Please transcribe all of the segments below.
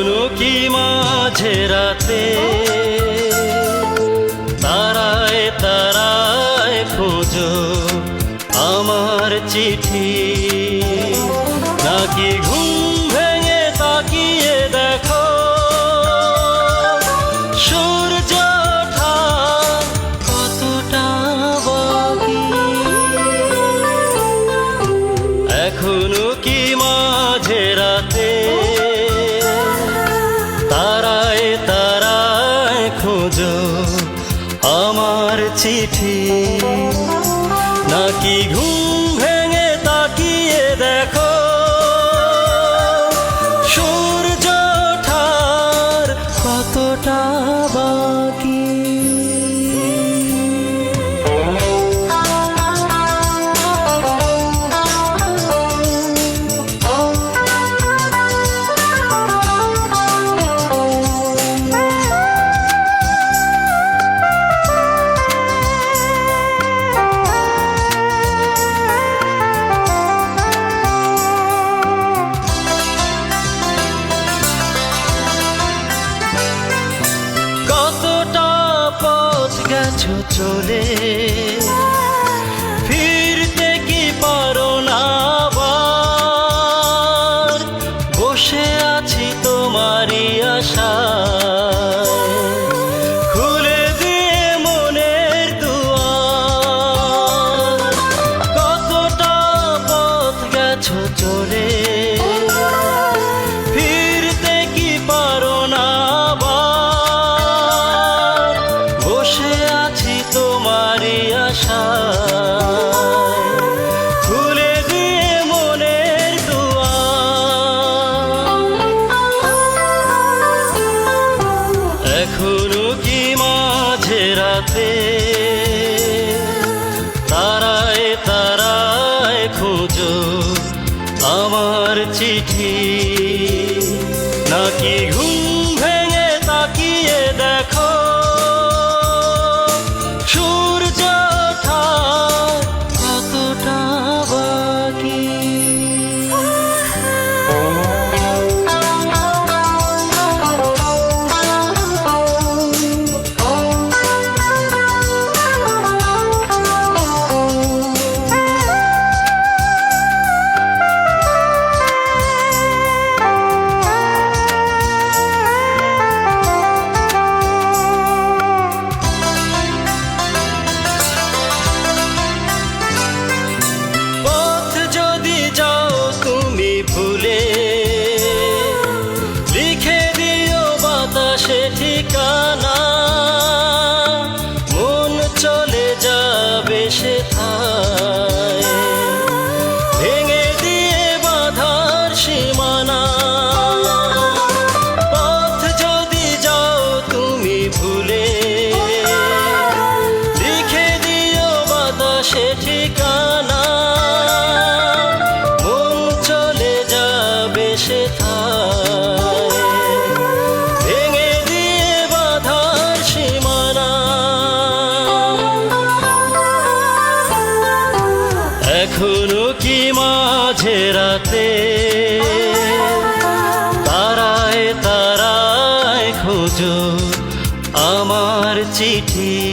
ঝুনুকি মাঝে রাতে? তারায় তারায় খোঁজো আমার চিঠি। নাকি চিঠি। নাকি ঘুম কিছু চলে। ফিরতে কি পারো না বসে আছি তোমারই তারায় তারায় খোঁজো আমার চিঠি। নাকি ঘুম ভেঙে তাকিয়ে দেখো? মাঝে রাতে তারায় তারায় খোঁজো আমার চিঠি।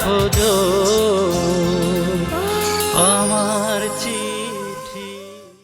খোঁজ